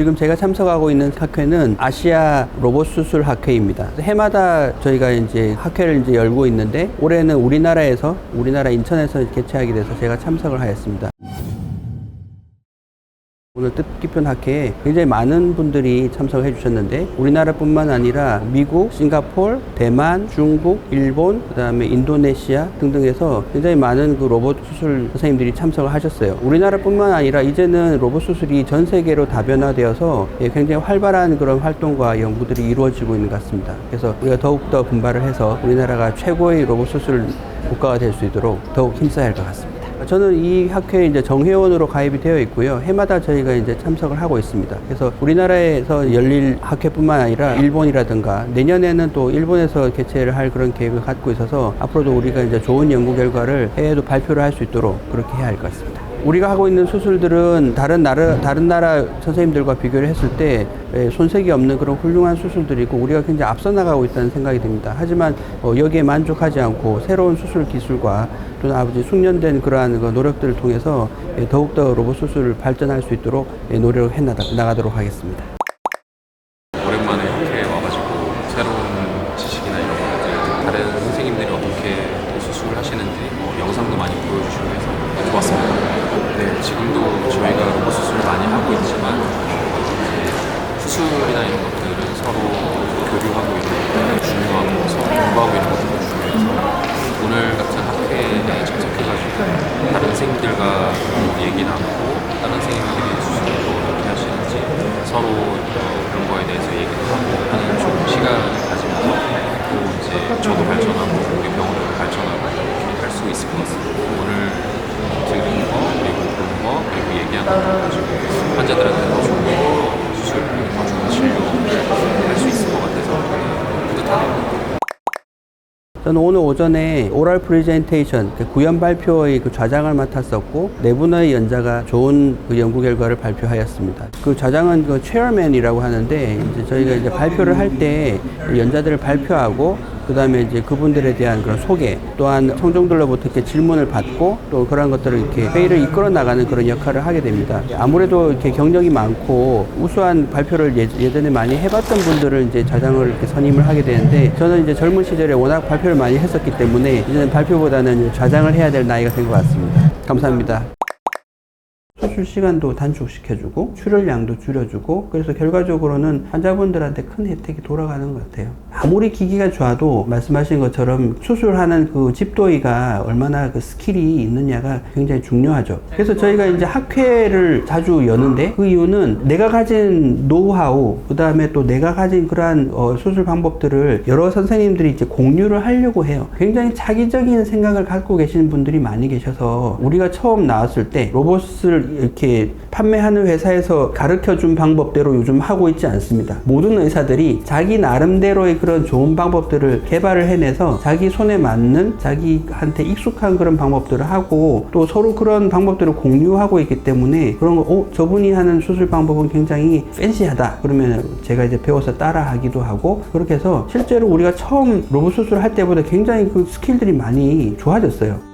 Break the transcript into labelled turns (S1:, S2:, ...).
S1: 지금 제가 참석하고 있는 학회는 아시아 로봇 수술 학회입니다. 해마다 저희가 이제 학회를 이제 열고 있는데 올해는 우리나라에서 우리나라 인천에서 개최하게 돼서 제가 참석을 하였습니다. 오늘 뜻깊은 학회에 굉장히 많은 분들이 참석해 주셨는데 우리나라뿐만 아니라 미국, 싱가폴, 대만, 중국, 일본, 그다음에 인도네시아 등등에서 굉장히 많은 그 로봇 수술 선생님들이 참석을 하셨어요. 우리나라뿐만 아니라 이제는 로봇 수술이 전 세계로 다변화되어서 예, 굉장히 활발한 그런 활동과 연구들이 이루어지고 있는 것 같습니다. 그래서 우리가 더욱더 분발을 해서 우리나라가 최고의 로봇 수술 국가가 될 수 있도록 더욱 힘써야 할 것 같습니다. 저는 이 학회에 이제 정회원으로 가입이 되어 있고요. 해마다 저희가 이제 참석을 하고 있습니다. 그래서 우리나라에서 열릴 학회뿐만 아니라 일본이라든가 내년에는 또 일본에서 개최를 할 그런 계획을 갖고 있어서 앞으로도 우리가 이제 좋은 연구 결과를 해외에도 발표를 할 수 있도록 그렇게 해야 할 것 같습니다. 우리가 하고 있는 수술들은 다른 나라 다른 나라 선생님들과 비교를 했을 때 에, 손색이 없는 그런 훌륭한 수술들이고 우리가 굉장히 앞서 나가고 있다는 생각이 듭니다. 하지만 어, 여기에 만족하지 않고 새로운 수술 기술과 또는 아버지 숙련된 그러한 그 노력들을 통해서 예, 더욱더 로봇 수술을 발전할 수 있도록 예, 노력을 해 나가- 나가도록 하겠습니다.
S2: 오랜만에 학회에 와가지고 새로운 지식이나 이런 것들 다른 선생님들이 어떻게 수술을 하시는지 뭐 영상도 많이 보여주시고 해서 좋았습니다. 네, 지금도 저희가 로봇 수술을 많이 하고 있지만 수술이나 이런 것들은 서로 교류하고 이런 것들이 중요하고 서로 공부하고 이런 것들도 중요해서 오늘 같은 학회에 참석해가지고 다른 선생님들과 얘기 나누고 다른 선생님들이 수술을 또 어떻게 하시는지 서로 어, 그런 거에 대해서 얘기를 하고 하는 좋은 시간을 가지면서 또 이제 저도 발전하고 우리 병원도 발전하고 이렇게 할 수 있을 것 같습니다. 오늘 가지고 환자들한테 더 좋은 수술 더 좋은 진료를 할수 있을 것 같아서 뿌듯하네요.
S1: 저는 오늘 오전에 오랄 프레젠테이션 그 구현 발표의 그 좌장을 맡았었고 내분의 연자가 좋은 그 연구 결과를 발표하였습니다. 그 좌장은 그 체어맨이라고 하는데 이제 저희가 이제 발표를 할 때 연자들을 발표하고 그 다음에 이제 그분들에 대한 그런 소개 또한 청중들로부터 이렇게 질문을 받고 또 그런 것들을 이렇게 회의를 이끌어 나가는 그런 역할을 하게 됩니다. 아무래도 이렇게 경력이 많고 우수한 발표를 예, 예전에 많이 해봤던 분들을 이제 좌장을 이렇게 선임을 하게 되는데 저는 이제 젊은 시절에 워낙 발표를 많이 했었기 때문에 이제는 발표보다는 좌장을 해야 될 나이가 된 것 같습니다. 감사합니다. 수술 시간도 단축시켜주고 출혈량도 줄여주고 그래서 결과적으로는 환자분들한테 큰 혜택이 돌아가는 것 같아요. 아무리 기기가 좋아도 말씀하신 것처럼 수술하는 그 집도의가 얼마나 그 스킬이 있느냐가 굉장히 중요하죠. 그래서 저희가 이제 학회를 자주 여는데 그 이유는 내가 가진 노하우 그 다음에 또 내가 가진 그러한 어, 수술 방법들을 여러 선생님들이 이제 공유를 하려고 해요. 굉장히 자기적인 생각을 갖고 계시는 분들이 많이 계셔서 우리가 처음 나왔을 때 로봇을 이렇게 판매하는 회사에서 가르쳐 준 방법대로 요즘 하고 있지 않습니다. 모든 의사들이 자기 나름대로의 그런 좋은 방법들을 개발을 해내서 자기 손에 맞는 자기한테 익숙한 그런 방법들을 하고 또 서로 그런 방법들을 공유하고 있기 때문에 그런 거, 어, 저분이 하는 수술 방법은 굉장히 팬시하다. 그러면 제가 이제 배워서 따라 하기도 하고 그렇게 해서 실제로 우리가 처음 로봇 수술을 할 때보다 굉장히 그 스킬들이 많이 좋아졌어요.